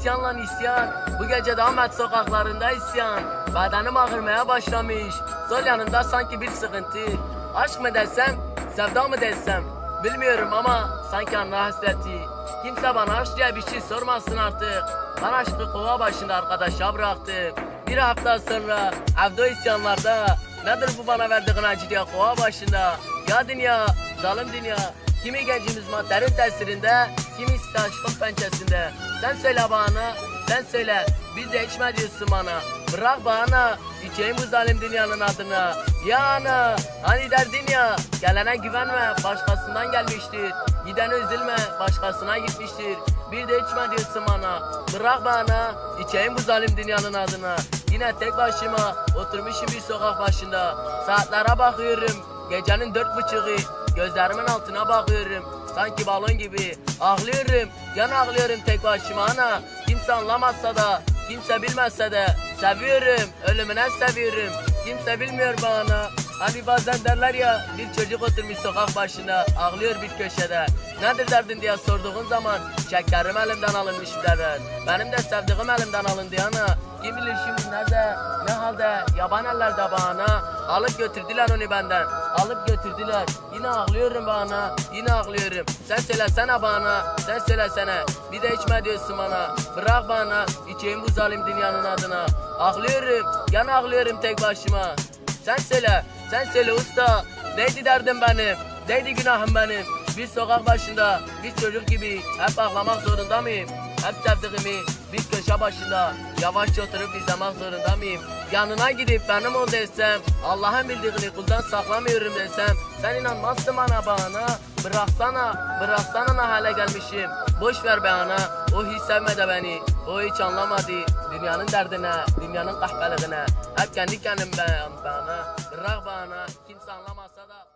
isyanla isyan. Bu gece de Ahmet sokaklarında isyan. Bedenim ağırmaya başlamış. Sol yanında sanki bir sıkıntı. Aşk mı desem, sevda mı desem. Bilmiyorum ama sanki anla hasreti. Kimse bana aşk diye bir şey sormasın artık. Ben aşkı kova başında arkadaşa bıraktım. Bir hafta sonra evde isyanlarda Nedir bu bana verdiğin acı diye kova başında Ya dünya, zalim dünya Kimi gencimiz maddenin tesirinde Kimisi de aşkın pençesinde? Sen söyle bana, sen söyle. Bir de içme diyorsun bana. Bırak bana, içeyim bu zalim dünyanın adına Ya ana, hani derdin ya? Gelene güvenme, başkasından gelmiştir. Gidene üzülme, başkasına gitmiştir. Bir de içme diyorsun bana. Bırak bana, içeyim bu zalim dünyanın adına Yine tek başıma oturmuşum bir sokak başında. Saatlere bakıyorum gecenin dört buçuğu. Gözlerimin altına bakıyorum sanki balon gibi. Ağlıyorum yan ağlıyorum tek başıma ana. Kimse anlamazsa da kimse bilmezse de Seviyorum. Ölümüne seviyorum. Kimse bilmiyor bana Hani bazen derler ya bir çocuk oturmuş sokak başında ağlıyor bir köşede. Nedir derdin diye sorduğun zaman Çeklerim elimden alınmış derler Benim de sevdiğim elimden alındı ana. Kim bilir şimdi nerede, ne halde, yaban ellerde bana Alıp götürdüler onu benden, alıp götürdüler. Yine ağlıyorum bana, yine ağlıyorum. Sen söylesene bana, sen söylesene. Bir de içme diyorsun bana. Bırak bana, içeyim bu zalim dünyanın adına. Ağlıyorum, yan ağlıyorum tek başıma. Sen söyle, sen söyle usta Neydi derdim benim, neydi günahım benim? Bir sokak başında, bir çocuk gibi Hep ağlamak zorunda mıyım? Hep sevdiğimi bir köşe başında Yavaşça oturup izlemek zorunda mıyım? Yanına gidip benim ol desem Allah'ın bildiğini kuldan saklamıyorum desem Sen inanmazsın bana bana. Bıraksana, bıraksana ne hale gelmişim. Boş ver be ana, o hiç sevmedi beni o hiç anlamadı dünyanın derdine, dünyanın kahpeliğine. Hep kendi kendimden bana, bırak bana, kimse anlamasa da.